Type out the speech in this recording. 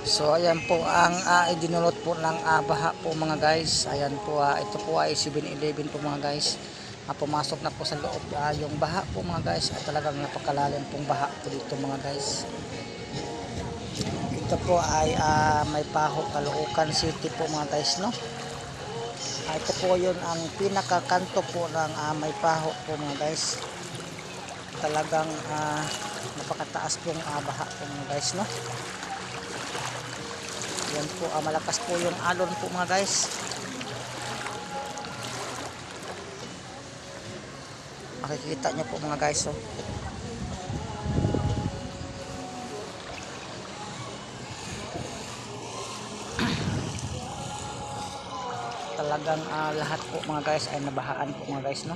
So ayan po ang uh, idinulot po ng ah, baha po mga guys. Ayan po ah, ito po ay 7-Eleven po mga guys. Ah, pumasok na po sa loob ah, yung baha po mga guys. At talagang napakalalim pong baha po dito mga guys. Ito po ay ah, may paho Caloocan City po mga guys no. Ah, ito po yun ang pinakakanto po ng ah, may paho po mga guys. Talagang ah, napakataas pong ah, baha po mga guys no. Yan po, ah, malakas po yung alon po mga guys. Makikita nyo po mga guys. Oh. Talagang ah, lahat po mga guys ay nabahaan po mga guys. No?